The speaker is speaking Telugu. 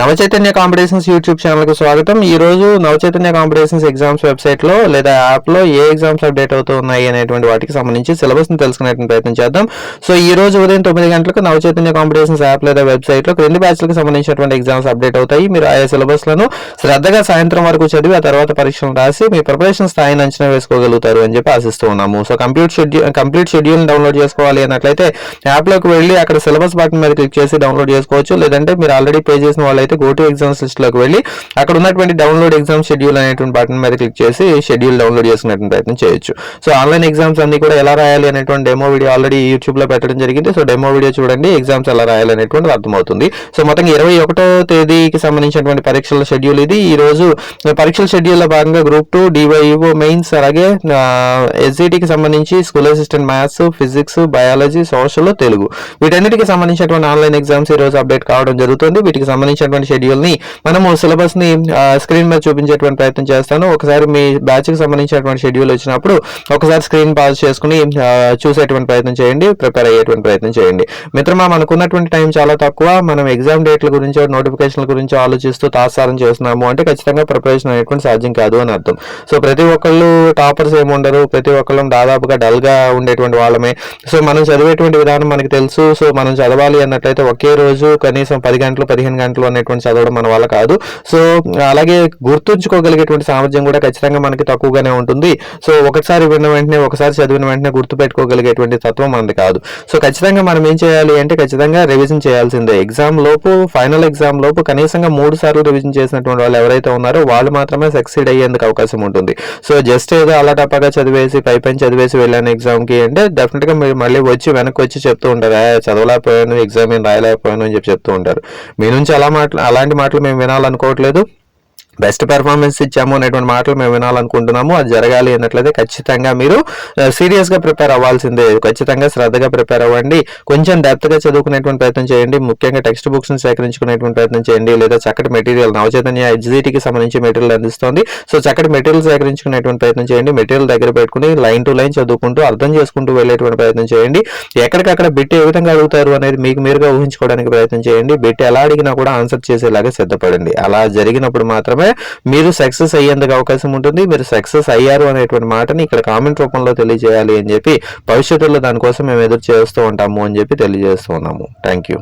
నవచైతన్య కాంపిటీషన్స్ యూట్యూబ్ ఛానల్కు స్వాగతం. ఈ రోజు నవచైతన్య కాంపిటీషన్స్ ఎగ్జామ్స్ వెబ్సైట్లో లేదా యాప్లో ఏ ఎగ్జామ్స్ అప్డేట్ అవుతూ ఉన్నాయి అనేటువంటి వాటికి సంబంధించి సిలబస్ని తెలుసుకునేటువంటి ప్రయత్నం చేద్దాం. సో ఈ రోజు ఉదయం తొమ్మిది గంటలకు నవచైతన్య కాంపిటీషన్స్ యాప్ లేదా వెబ్సైట్లో రెండు బ్యాచ్లకు సంబంధించినటువంటి ఎగ్జామ్స్ అప్డేట్ అవుతాయి. మీరు ఆయా సిలబస్లను శ్రద్ధగా సాయంత్రం వరకు చదివి ఆ తర్వాత పరీక్షలు రాసి మీ ప్రిపరేషన్ స్థాయిని అంచనా వేసుకోగలుగుతారు అని చెప్పి ఆశిస్తూ ఉన్నాము. So complete schedule complete schedule download చేసుకోవాలి అన్నట్లయితే యాప్లోకి వెళ్ళి అక్కడ సిలబస్ బటన్ మీద క్లిక్ చేసి డౌన్లోడ్ చేసుకోవచ్చు. లేదంటే మీరు ఆల్రెడీ పే చేసిన వాళ్ళు అయితే గోటు ఎగ్జామ్స్ లిస్ట్లోకి వెళ్ళి అక్కడ ఉన్నటువంటి డౌన్లోడ్ ఎగ్జామ్ షెడ్యూల్ అనేటువంటి బటన్ మీద క్లిక్ చేసి షెడ్యూల్ డౌన్లోడ్ చేసుకునేటువంటి ప్రయత్నం చేయొచ్చు. సో ఆన్లైన్ ఎగ్జామ్స్ అన్ని కూడా ఎలా రాయాలి అనేటువంటి డెమో వీడియో ఆల్రెడీ యూట్యూబ్లో పెట్టడం జరిగింది. సో డెమో వీడియో చూడండి ఎగ్జామ్స్ ఎలా రాయాలి అనేటువంటిది అర్థమవుతుంది. సో మొత్తం ఇరవై ఒకటో తేదీకి సంబంధించినటువంటి పరీక్షల షెడ్యూల్ ఇది. ఈ రోజు పరీక్షల షెడ్యూల్లో భాగంగా గ్రూప్ టూ డివైఓ మెయిన్స్ అలాగే ఎస్ఈటికి సంబంధించి school assistant maths physics biology social Telugu. వీటన్నిటికి సంబంధించినటువంటి ఆన్లైన్ ఎగ్జామ్స్ ఈ రోజు అప్డేట్ కావడం జరుగుతుంది. వీటికి సంబంధించిన షెడ్యూల్ని మనము సిలబస్ని స్క్రీన్ మీద చూపించేటువంటి ప్రయత్నం చేస్తాను. ఒకసారి మీ బ్యాచ్కి సంబంధించినటువంటి షెడ్యూల్ వచ్చినప్పుడు ఒకసారి స్క్రీన్ పాజ్ చేసుకుని చూసేటువంటి ప్రయత్నం చేయండి ప్రిపేర్ అయ్యేటువంటి ప్రయత్నం చేయండి. మిత్రమా మనకున్నటువంటి టైం చాలా తక్కువ. మనం ఎగ్జామ్ డేట్ల గురించి నోటిఫికేషన్ల గురించి ఆలోచిస్తూ తాత్సారం చేస్తున్నాము అంటే ఖచ్చితంగా ప్రిపరేషన్ అనేటువంటి సాధ్యం కాదు అని అర్థం. సో ప్రతి ఒక్కళ్ళు టాపర్స్ ఏమి ఉండరు. ప్రతి ఒక్కళ్ళు దాదాపుగా డల్గా ఉండేటువంటి వాళ్ళమే. సో మనం చదివేటువంటి విధానం మనకి తెలుసు. సో మనం చదవాలి అన్నట్లయితే ఒకే రోజు కనీసం పది గంటలు పదిహేను గంటలు అనేటువంటి చదవడం మన వల్ల కాదు. సో అలాగే గుర్తుంచుకోగలిగేటువంటి సామర్థ్యం కూడా ఖచ్చితంగా మనకి తక్కువగానే ఉంటుంది. సో ఒకసారి విన్న వెంటనే ఒకసారి చదివిన వెంటనే గుర్తు పెట్టుకోగలిగేటువంటి తత్వం మనది కాదు. సో ఖచ్చితంగా మనం ఏం చేయాలి అంటే ఖచ్చితంగా రివిజన్ చేయాల్సిందే. ఎగ్జామ్ లోపు ఫైనల్ ఎగ్జామ్ లోపు కనీసంగా మూడు సార్లు రివిజన్ చేసినటువంటి వాళ్ళు ఎవరైతే ఉన్నారో వాళ్ళు మాత్రమే సక్సీడ్ అయ్యేందుకు అవకాశం ఉంటుంది. సో జస్ట్ ఏదో అలా టపాగా చదివేసి పై పైన చదివేసి వెళ్ళాను ఎగ్జామ్కి అంటే డెఫినెట్గా మీరు మళ్ళీ వచ్చి వెనక్కి వచ్చి చెప్తూ ఉంటారు. చదవలేకపోయాను ఎగ్జామ్ ఏం రాయలేకపోయాను అని చెప్పి చెప్తూ ఉంటారు. మీ నుంచి అలా మాటలు. అలాంటి మాటలు మేము వినాలనుకోవట్లేదు. బెస్ట్ పెర్ఫార్మెన్స్ ఇచ్చాము అనేటువంటి మాటలు మేము వినాలనుకుంటున్నాము. అది జరగాలి అన్నట్లయితే ఖచ్చితంగా మీరు సీరియస్గా ప్రిపేర్ అవ్వాల్సిందే. ఖచ్చితంగా శ్రద్ధగా ప్రిపేర్ అవ్వండి. కొంచెం డెప్త్గా చదువుకునేటువంటి ప్రయత్నం చేయండి. ముఖ్యంగా టెక్స్ట్ బుక్స్ని సేకరించుకునేటువంటి ప్రయత్నం చేయండి. లేదా చక్కటి మెటీరియల్ నవచైతన్య ఎగ్జిటీకి సంబంధించి మెటీరియల్ అందిస్తోంది. సో చక్కటి మెటీరియల్ సేకరించుకునేటువంటి ప్రయత్నం చేయండి. మెటీరియల్ దగ్గర పెట్టుకుని లైన్ టు లైన్ చదువుకుంటూ అర్థం చేసుకుంటూ వెళ్ళేటువంటి ప్రయత్నం చేయండి. ఎక్కడికక్కడ బిట్ ఏ విధంగా అడుగుతారు అనేది మీకు మీరుగా ఊహించుకోవడానికి ప్రయత్నం చేయండి. బిట్ ఎలా అడిగినా కూడా ఆన్సర్ చేసేలాగా సిద్ధపడండి. అలా జరిగినప్పుడు మాత్రమే మాత్రమే మీరు సక్సెస్ అయ్యేందుకు అవకాశం ఉంటుంది. మీరు సక్సెస్ అయ్యారు అనేటువంటి మాటని ఇక్కడ కామెంట్ రూపంలో తెలియజేయాలి అని చెప్పి భవిష్యత్తులో దానికోసం మేము ఎదురు చేస్తూ ఉంటాము అని చెప్పి తెలియజేస్తూ ఉన్నాము. Thank you.